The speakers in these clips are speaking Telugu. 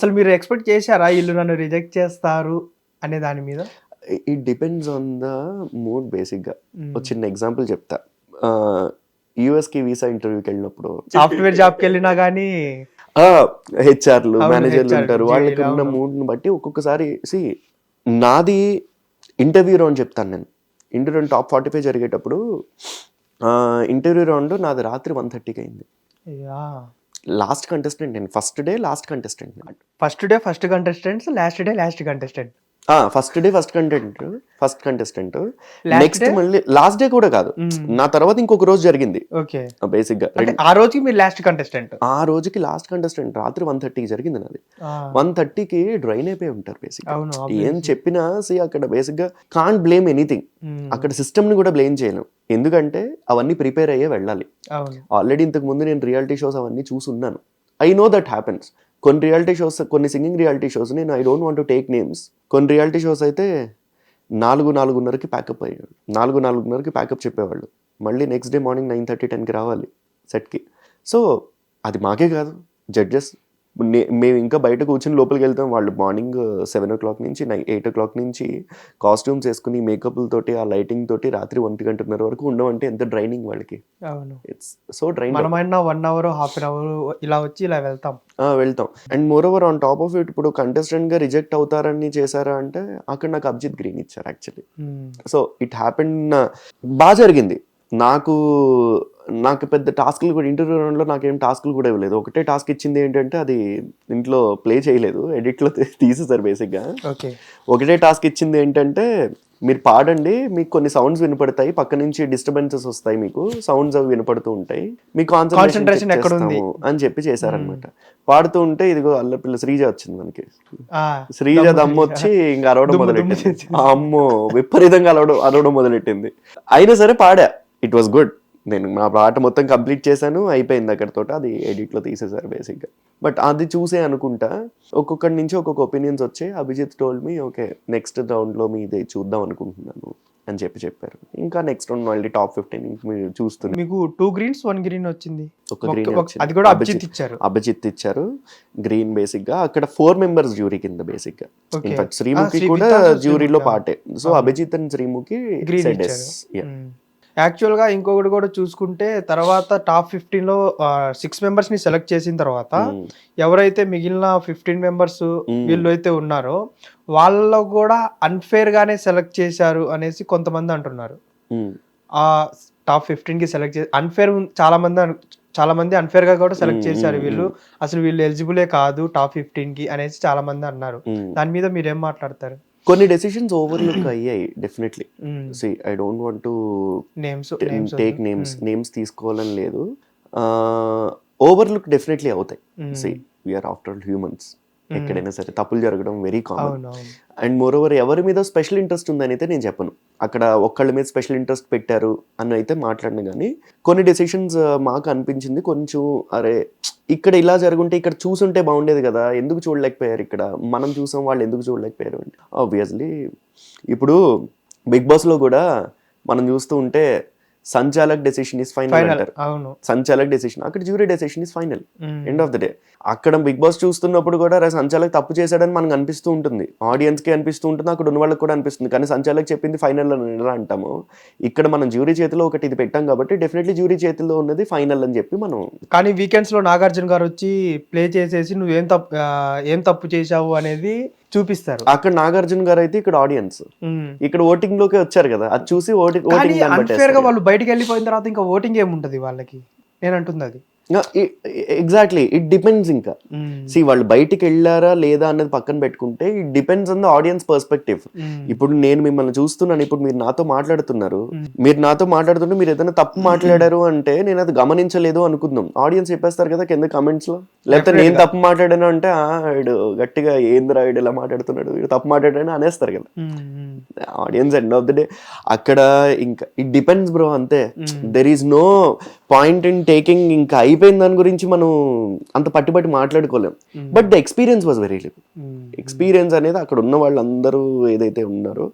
అసలు మీరు ఎక్స్పెక్ట్ చేశారా వీళ్ళు నన్ను రిజెక్ట్ చేస్తారు అనే దాని మీద? It depends on the mood బేసిక్గా. ఒక చిన్న ఎగ్జాంపుల్ చెప్తా. యూఎస్కి వీసా ఇంటర్వ్యూకి వెళ్ళినప్పుడు. సాఫ్ట్వేర్ జాబ్కి వెళ్ళినా కానీ హెచ్ఆర్లు మేనేజర్లు ఉంటారు. వాళ్ళకి ఉన్న. మూడ్ని బట్టి ఒక్కొక్కసారి సి నాది ఇంటర్వ్యూ రౌండ్ చెప్తాను నేను. Interview round top forty five జరిగేటప్పుడు ఇంటర్వ్యూ రౌండ్ నాది రాత్రి వన్ థర్టీకి అయింది. లాస్ట్ కంటెస్టెంట్ నేను first day last contestant first day first contestants last day last contestant first day first content first contestant next? మళ్ళీ లాస్ట్ డే కూడా కాదు. మ్మ్. నా తర్వాత ఇంకొక రోజు జరిగింది. ఓకే బేసిక్గా ఆ రోజుకి మీరు లాస్ట్ కంటెస్టెంట్ ఆ రోజుకి లాస్ట్ కంటెస్టెంట్ రాత్రి వన్ థర్టీకి జరిగింది నాది. వన్ థర్టీకి డ్రైన్ అయిపోయి ఉంటారు బేసిక్ ఏం చెప్పినా సి అక్కడ బేసిక్గా కాంట్ బ్లేమ్ ఎనీథింగ్ అక్కడ సిస్టమ్ని కూడా బ్లేమ్ చేయలేం. ఎందుకంటే అవన్నీ ప్రిపేర్ అయ్యే వెళ్ళాలి. ఆల్రెడీ ఇంతకు ముందు నేను రియాలిటీ షోస్ అవన్నీ చూసున్నాను ఐ నో దట్ హ్యాపెన్స్ కొన్ని రియాలిటీ షోస్ కొన్ని సింగింగ్ రియాలిటీ షోస్ నేను I don't want to take names కొన్ని రియాలిటీ షోస్ అయితే నాలుగు నాలుగున్నరకి ప్యాకప్ అయ్యాడు నాలుగు నాలుగున్నరకి ప్యాకప్ చెప్పేవాళ్ళు. మళ్ళీ next day morning nine thirty టెన్కి రావాలి సెట్కి సో అది మాకే కాదు. జడ్జెస్ మేము ఇంకా బయట కూర్చుని లోపలికి వెళ్తాం. వాళ్ళు మార్నింగ్ సెవెన్ ఓ క్లాక్ నుంచి నై ఎయిట్ ఓ క్లాక్ నుంచి కాస్ట్యూమ్స్ వేసుకుని మేకప్లతోటి ఆ లైటింగ్ తోటి రాత్రి ఒంటి గంటన్నర వరకు ఉండమంటే ఎంత డ్రైనింగ్ వాళ్ళకి. ఇట్స్ సో డ్రైన్ మనమైనా one hour half an hour ఇలా వచ్చి ఇలా వెళ్తాం. వెళ్తాం. And moreover on top of it ఇప్పుడు contestant గా రిజెక్ట్ అవుతారని చేశారా అంటే అక్కడ నాకు అభిజిత్ గ్రీన్ ఇచ్చారు యాక్చువల్లీ. సో ఇట్ హ్యాపెన్ బాగా జరిగింది. నాకు నాకు పెద్ద టాస్క్లు కూడా ఇంటర్వ్యూ రౌండ్లో నాకేం టాస్క్లు కూడా ఇవ్వలేదు. ఒకటే టాస్క్ ఇచ్చింది ఏంటంటే అది ఇంట్లో ప్లే చేయలేదు. ఎడిట్లో తీసేసారు బేసిక్గా. ఓకే. ఒకటే టాస్క్ ఇచ్చింది ఏంటంటే మీరు పాడండి మీకు కొన్ని సౌండ్స్ వినపడతాయి పక్క నుంచి డిస్టర్బెన్సెస్ వస్తాయి మీకు సౌండ్స్ అవి వినపడుతూ ఉంటాయి. మీ Concentration కాన్సన్ట్రేషన్ ఎక్కడ ఉంది? అని చెప్పి చేశారనమాట పాడుతూ ఉంటే ఇదిగో అల్లపిల్ల శ్రీజ వచ్చింది మనకి. శ్రీజ దమ్ము. వచ్చి ఇంకా అరవడం మొదలెట్టింది. అమ్మో విపరీతంగా అలవడం అరవడం మొదలెట్టింది. అయినా సరే పాడా. ఇట్ వాస్ గుడ్ నేను నా పాట మొత్తం కంప్లీట్ చేశాను అయిపోయింది అక్కడితో అది edit లో తీసేశారు బేసిక్గా బట్ అది చూసే అనుకుంటా ఒక్కొక్కటి నుంచి ఒక్కొక్క ఒపీనియన్స్ వచ్చాయి. Abhijeet told me okay next రౌండ్లో మీదే చూద్దాం అనుకుంటున్నాను అని చెప్పి చెప్పారు. ఇంకా నెక్స్ట్ రౌండ్ మళ్ళీ టాప్ ఫిఫ్టీన్ మీరు చూస్తున్నారు. మీకు టూ గ్రీన్స్ వన్ గ్రీన్ వచ్చింది. ఒక గ్రీన్ అది కూడా అభిజిత్ ఇచ్చారు. అభిజిత్ ఇచ్చారు. గ్రీన్ బేసిక్గా. అక్కడ ఫోర్ మెంబర్స్ జ్యూరీ కింద బేసిక్గా. ఇన్ఫాక్ట్ శ్రీముఖి శ్రీ కూడా జ్యూరీలో. పాటే. So. Abhijeet and Sreemukhi green said yes. ఇచ్చారు Yeah. యాక్చువల్గా ఇంకొకటి కూడా చూసుకుంటే తర్వాత టాప్ ఫిఫ్టీన్లో సిక్స్ మెంబర్స్ని సెలెక్ట్ చేసిన తర్వాత. ఎవరైతే మిగిలిన ఫిఫ్టీన్ మెంబర్స్. వీళ్ళు అయితే ఉన్నారో వాళ్ళలో కూడా అన్ఫేర్ గానే సెలెక్ట్ చేశారు అనేసి కొంతమంది అంటున్నారు. ఆ టాప్ ఫిఫ్టీన్కి సెలెక్ట్ చేసి అన్ఫేర్ చాలా మంది చాలా మంది అన్ఫేర్గా కూడా సెలెక్ట్ చేశారు వీళ్ళు అసలు వీళ్ళు ఎలిజిబులే కాదు టాప్ ఫిఫ్టీన్కి అనేసి చాలా మంది అన్నారు. దాని మీద మీరేం మాట్లాడతారు కొన్ని డెసిషన్స్ ఓవర్లుక్ అయ్యాయి definitely. See I don't want to names take names names తీసుకోవాలని లేదు. ఓవర్లుక్ డెఫినెట్లీ అవుతాయి. సి వీఆర్ ఆఫ్టర్ హ్యూమన్స్ ఎక్కడైనా సరే తప్పులు జరగడం very common and more over ఎవరి మీద స్పెషల్ ఇంట్రెస్ట్ ఉందని అయితే నేను చెప్పను. అక్కడ ఒక్కళ్ళ మీద స్పెషల్ ఇంట్రెస్ట్ పెట్టారు అని అయితే మాట్లాడిన కానీ కొన్ని డెసిషన్స్ మాకు అనిపించింది. కొంచెం అరే ఇక్కడ ఇలా జరుగుంటే ఇక్కడ చూసుంటే బాగుండేది కదా ఎందుకు చూడలేకపోయారు ఇక్కడ? మనం చూసాం వాళ్ళు ఎందుకు చూడలేకపోయారు అంటే. ఆబ్వియస్లీ ఇప్పుడు బిగ్ బాస్లో కూడా మనం చూస్తూ ఉంటే సంచాలక్ డెసిషన్ ఇస్ ఫైనల్ అంటారు. సంచాలక్ డెసిషన్ అక్కడ jury decision is final. End of the day అక్కడ బిగ్ బాస్ చూస్తున్నప్పుడు కూడా రే సంచాలక్ తప్పు చేశాడని మనకు అనిపిస్తూ ఉంటుంది. ఆడియన్స్కి అనిపిస్తూ ఉంటుంది అక్కడ ఉన్న వాళ్ళకి కూడా అనిపిస్తుంది. కానీ సంచాలక్ చెప్పింది ఫైనల్ అని ఎలా అంటాము? ఇక్కడ మనం జ్యూరీ చేతిలో ఒకటి ఇది పెట్టాం కాబట్టి డెఫినెట్లీ జ్యూరీ చేతిలో ఉన్నది ఫైనల్ అని చెప్పి మనం కానీ వీకెండ్స్లో నాగార్జున గారు వచ్చి ప్లే చేసేసి నువ్వు ఏం తప్పు ఏం తప్పు చేశావు అనేది చూపిస్తారు. అక్కడ నాగార్జున గారు అయితే ఇక్కడ ఆడియన్స్. ఇక్కడ ఓటింగ్లోకి వచ్చారు కదా. అది చూసి ఓటింగ్ ఓటింగ్ వాళ్ళు బయటికి వెళ్ళిపోయిన తర్వాత ఇంకా ఓటింగ్ ఏముంటది వాళ్ళకి? నేను అంటుంది అది. ఎగ్జాక్ట్లీ ఇట్ డిపెండ్స్ ఇంకా. సి వాళ్ళు బయటికి వెళ్ళారా లేదా అన్నది పక్కన పెట్టుకుంటే it depends on the audience perspective. ఇప్పుడు నేను మిమ్మల్ని చూస్తున్నాను ఇప్పుడు మీరు నాతో మాట్లాడుతున్నారు. మ్మ్. మీరు నాతో మాట్లాడుతుంటే మీరు ఏదైనా తప్పు మాట్లాడారు అంటే నేను అది గమనించలేదు అనుకుందాం. ఆడియన్స్ చెప్పేస్తారు కదా కింద కమెంట్స్లో. లేకపోతే నేను తప్పు మాట్లాడాను అంటే "ఆ, వీడు గట్టిగా ఏందిరా వీడు ఇలా మాట్లాడుతున్నాడు వీడు తప్పు మాట్లాడాడని అనేస్తారు కదా. Audience end of the day అక్కడ ఇంకా ఇట్ డిపెండ్స్ బ్రో అంతే. There is no point in taking ఇంకా అయిపోయిన దాని గురించి మనం అంత పట్టి పట్టి మాట్లాడుకోలేం. But the experience was very live um. Experience అనేది అక్కడ ఉన్న వాళ్ళందరూ ఏదైతే ఉన్నారో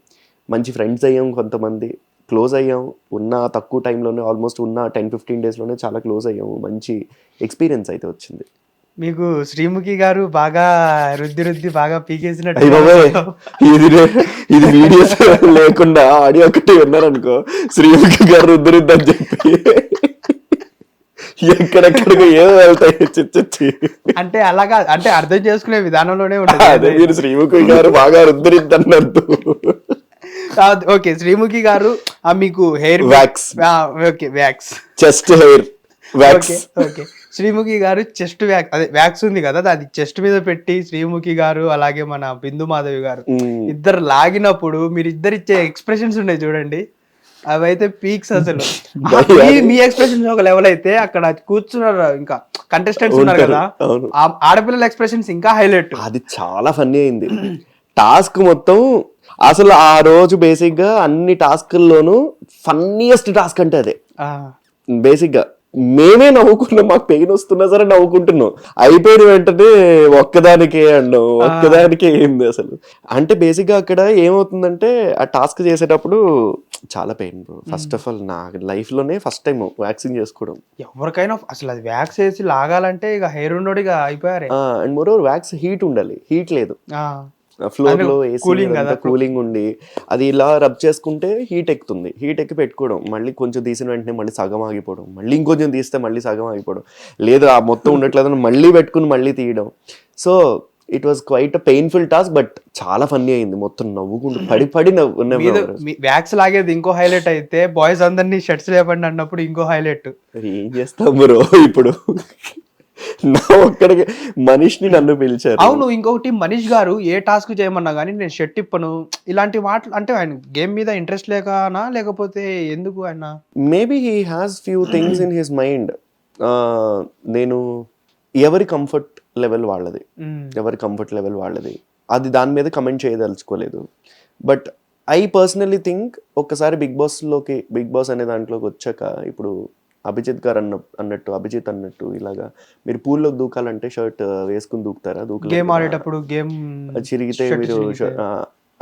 మంచి ఫ్రెండ్స్ అయ్యాం కొంతమంది క్లోజ్ అయ్యాం. ఉన్న తక్కువ టైంలోనే ఆల్మోస్ట్ ఉన్న టెన్ ఫిఫ్టీన్ డేస్లోనే చాలా క్లోజ్ అయ్యాము. మంచి ఎక్స్పీరియన్స్ అయితే వచ్చింది. మీకు శ్రీముఖి గారు బాగా రుద్ది రుద్ది బాగా పీకేసినట్టు ఇది ఇది వీడియోస్ లేకుండా ఆడియో ఒకటి విన్నారనుకో శ్రీముఖి గారు రుద్దురుద్దని చెప్పి. ఎక్కడెక్కడికి ఏదో వెళ్తాయి. చిచ్చి అంటే అలాగా అంటే అర్థం చేసుకునే విధానంలోనే అదే ఉంటుంది మీరు శ్రీముఖి గారు బాగా రుద్దురిద్దన్నట్టు. ఓకే శ్రీముఖి గారు ఆ మీకు hair Wax. Okay wax chest hair okay wax okay. Sreemukhi గారు చెస్ట్ వ్యాక్ అదే వ్యాక్స్ ఉంది కదా అది చెస్ట్ మీద పెట్టి శ్రీముఖి గారు అలాగే మన బిందు మాధవి గారు ఇద్దరు లాగినప్పుడు మీరు ఇద్దరు ఇచ్చే ఎక్స్ప్రెషన్స్ ఉన్నాయి చూడండి. అవైతే పీక్స్ అసలు. మీ- ఎక్స్ప్రెషన్స్ ఒక లెవెల్ అయితే అక్కడ కూర్చున్నారు ఇంకా కంటెస్టెంట్స్ ఉన్నారు కదా. ఆడపిల్లల ఎక్స్ప్రెషన్స్ ఇంకా హైలైట్ అది చాలా ఫన్నీ అయింది. టాస్క్ మొత్తం అసలు ఆ రోజు బేసిక్గా అన్ని టాస్క్ల్లోనూ ఫన్నీయెస్ట్ టాస్క్ అంటే అదే. బేసిక్గా. మేమే నవ్వుకున్నాం మాకు పెయిన్ వస్తున్నా సరే నవ్వుకుంటున్నాం. అయిపోయిన వెంటనే ఒక్కదానికే అన్నాం ఒక్కదానికే ఏంది అసలు. అంటే బేసిక్గా అక్కడ ఏమవుతుందంటే ఆ టాస్క్ చేసేటప్పుడు చాలా పెయిన్ ఫస్ట్ ఆఫ్ ఆల్ నా లైఫ్లోనే ఫస్ట్ టైం వ్యాక్సిన్ చేసుకోవడం. ఎవరికైనా అసలు అది వ్యాక్స్ వేసి లాగాలంటే ఇక హెయిర్ ఇక అయిపోయారే. అండ్ మోర్ వ్యాక్స్ హీట్ ఉండాలి. హీట్ లేదు. ఫ్లోర్లో కదా, కూలింగ్ ఉండి అది ఇలా రబ్ చేసుకుంటే హీట్ ఎక్కుతుంది. హీట్ ఎక్కి పెట్టుకోవడం మళ్ళీ కొంచెం తీసిన వెంటనే మళ్ళీ సగం ఆగిపోవడం మళ్ళీ ఇంకొంచెం తీస్తే మళ్ళీ సగం ఆగిపోవడం. లేదు ఆ మొత్తం ఉండట్లేదని మళ్ళీ పెట్టుకుని మళ్ళీ తీయడం. So it was quite a painful task but చాలా ఫన్నీ అయింది. మొత్తం నవ్వుకుంటూ పడి పడి వ్యాక్స్ లాగేది ఇంకో హైలైట్ అయితే బాయ్స్ అందరినీ షర్ట్స్ లేపండి అన్నప్పుడు ఇంకో హైలైట్ ఏం చేస్తాం బ్రో ఇప్పుడు? నా ఒక్కడికి మనిషిని నన్ను పిలిచారు. అవును ఇంకొకటి మనీష్ గారు ఏ టాస్క్ చేయమన్నా కానీ నేను షర్ట్ ఇప్పను ఇలాంటి మాటలు అంటే ఆయన గేమ్ మీద ఇంట్రెస్ట్ లేకనా లేకపోతే ఎందుకు ఆయన? Maybe he has few things in his mind నేను ఎవరి కంఫర్ట్ లెవెల్ వాళ్ళది. ఎవరి కంఫర్ట్ లెవెల్ వాళ్ళది. అది దాని మీద కమెంట్ చేయదలుచుకోలేదు. బట్ ఐ పర్సనలీ థింక్ ఒక్కసారి బిగ్ బాస్లోకి బిగ్ బాస్ అనే దాంట్లోకి వచ్చాక ఇప్పుడు అభిజిత్ గారు అన్న అన్నట్టు అభిజిత్ అన్నట్టు ఇలాగా. మీరు పూల్లోకి దూకాలంటే షర్ట్ వేసుకుని దూకుతారా? గేమ్. ఆడేటప్పుడు గేమ్ చిరిగితే మీరు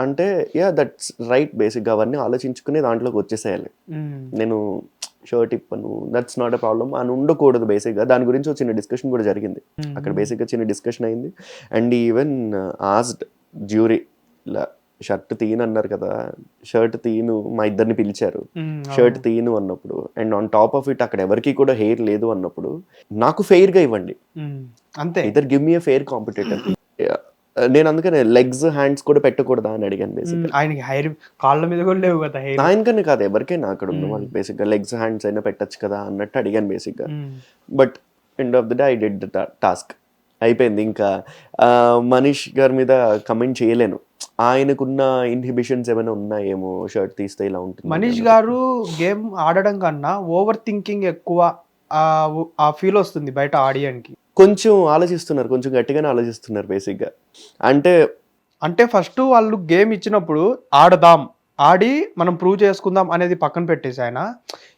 అంటే యా దట్స్ రైట్ బేసిక్గా అవన్నీ ఆలోచించుకుని దాంట్లోకి వచ్చేసేయాలి. నేను షర్ట్ ఇప్పను దట్స్ నాట్ అ ప్రాబ్లమ్ అని ఉండకూడదు బేసిక్గా. దాని గురించి చిన్న డిస్కషన్ కూడా జరిగింది. అక్కడ బేసిక్గా చిన్న డిస్కషన్ అయింది. అండ్ ఈవెన్ ఆస్డ్ జ్యూరీ ఇలా షర్ట్ తీయను అన్నారు కదా షర్ట్ తీయను మా ఇద్దరిని పిలిచారు. షర్ట్ తీయను అన్నప్పుడు and on top of it అక్కడ ఎవరికి కూడా హెయిర్ లేదు అన్నప్పుడు నాకు fair గా ఇవ్వండి. అంతే. ఇద్దరు గివ్ మీ ఫెయిర్ కాంపిటేటర్ నేను అందుకనే లెగ్స్ హ్యాండ్స్ కూడా పెట్టకూడదా అని అడిగాను బేసిక్ మ్మ్. ఆయనకి హెయిర్ కాళ్ళ మీద కూడా లేవు కదా ఆయనకనే కాదు ఎవరికైనా అక్కడ ఉన్న వాళ్ళు బేసిక్గా లెగ్స్ హ్యాండ్స్ అయినా పెట్టచ్చు కదా అన్నట్టు అడిగాను బేసిక్గా మ్మ్. But end of the day I did the task అయిపోయింది ఇంకా. మనీష్ గారి మీద కమెంట్ చేయలేను. ఆయనకున్న ఇన్హిబిషన్స్ ఏమైనా ఉన్నాయేమో? షర్ట్ తీస్తే ఇలా ఉంటుంది? మనీష్ గారు గేమ్ ఆడడం కన్నా ఓవర్ థింకింగ్ ఎక్కువ ఆ- ఫీల్ వస్తుంది బయట ఆడియన్కి కొంచెం ఆలోచిస్తున్నారు. కొంచెం గట్టిగానే ఆలోచిస్తున్నారు బేసిక్గా. అంటే అంటే ఫస్ట్ వాళ్ళు గేమ్ ఇచ్చినప్పుడు ఆడదాం ఆడి మనం ప్రూవ్ చేసుకుందాం అనేది పక్కన పెట్టేసి ఆయన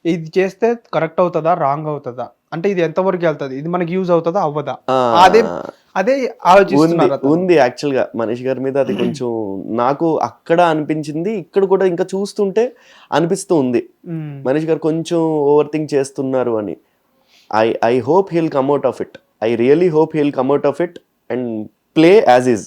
ఇది చేస్తే కరెక్ట్ అవుతుందా? రాంగ్ అవుతుందా? అంటే ఇది ఎంతవరకు వెళ్తుంది? ఇది మనకి యూజ్ అవుతుందా? అవ్వదా? అదే అదే ఉంది ఆలోచిస్తున్నారు అతను. ఉంది యాక్చువల్గా. మనీష్ గారి మీద అది కొంచెం నాకు అక్కడ అనిపించింది ఇక్కడ కూడా ఇంకా చూస్తుంటే అనిపిస్తూ ఉంది. మ్మ్. మనీష్ గారు కొంచెం ఓవర్ థింక్ చేస్తున్నారు అని. I I hope he'll come out of it I really hope he'll come out of it and play as is